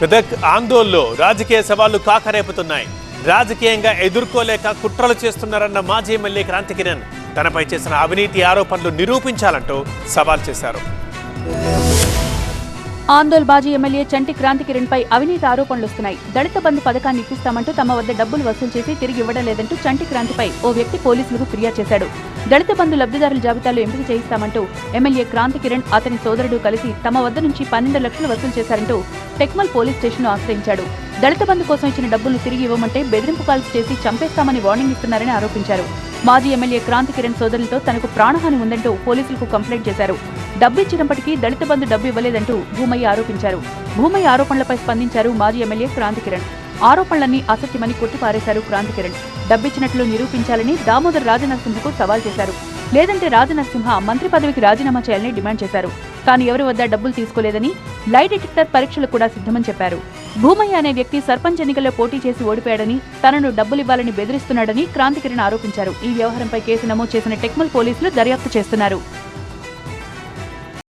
పెదక్ ఆందోళనలో రాజకీయ సవాళ్ళు కాకరేపుతున్నాయి. రాజకీయంగా ఎదుర్కోలేక కుట్రలు చేస్తున్నారన్న మాజీ ఎమ్మెల్యే క్రాంతి కిరణ్. తనపై చేసిన అవినీతి ఆరోపణలు నిరూపించాలంటూ సవాల్ చేశారు. ఆందోళ్ బాజీ ఎమ్మెల్యే చంటి క్రాంతి కిరణ్ పై అవినీతి ఆరోపణలు వస్తున్నాయి. దళిత బంధు పథకాన్ని ఇప్పిస్తామంటూ తమ వద్ద డబ్బులు వసూలు చేసి తిరిగి ఇవ్వడం లేదంటూ చంటి క్రాంతిపై ఓ వ్యక్తి పోలీసులకు ఫిర్యాదు చేశాడు. దళిత బంధు లబ్ధిదారుల జాబితాలో ఎంపిక చేయిస్తామంటూ ఎమ్మెల్యే క్రాంతి కిరణ్ అతని సోదరుడు కలిసి తమ వద్ద నుంచి పన్నెండు లక్షలు వసూలు చేశారంటూ టెక్మల్ పోలీస్ స్టేషన్ను ఆశ్రయించాడు. దళిత బంధు కోసం ఇచ్చిన డబ్బులను తిరిగి ఇవ్వమంటే బెదిరింపు కాల్స్ చేసి చంపేస్తామని వార్నింగ్ ఇస్తున్నారని ఆరోపించారు. మాజీ ఎమ్మెల్యే క్రాంతి కిరణ్ సోదరులతో తనకు ప్రాణహాని ఉందంటూ పోలీసులకు కంప్లైంట్ చేశారు. డబ్బు ఇచ్చినప్పటికీ దళిత బంధు డబ్బు ఇవ్వలేదంటూ భూమయ్య ఆరోపించారు. భూమయ్య ఆరోపణలపై స్పందించారు మాజీ ఎమ్మెల్యే క్రాంతి కిరణ్. ఆరోపణలన్నీ అసత్యమని కొట్టిపారేశారు క్రాంతి కిరణ్. డబ్బిచ్చినట్లు నిరూపించాలని దామోదర్ రాజనరసింహకు సవాల్ చేశారు. లేదంటే రాజనరసింహ మంత్రి పదవికి రాజీనామా చేయాలని డిమాండ్ చేశారు. తాను ఎవరి వద్ద డబ్బులు తీసుకోలేదని లై డిటెక్టర్ పరీక్షలు కూడా సిద్ధమని చెప్పారు. భూమయ్య అనే వ్యక్తి సర్పంచ్ ఎన్నికల్లో పోటీ చేసి ఓడిపోయాడని తనను డబ్బులివ్వాలని బెదిరిస్తున్నాడని క్రాంతికిరణ్ ఆరోపించారు. ఈ వ్యవహారంపై కేసు నమోదు చేసిన టెక్మల్ పోలీసులు దర్యాప్తు చేస్తున్నారు.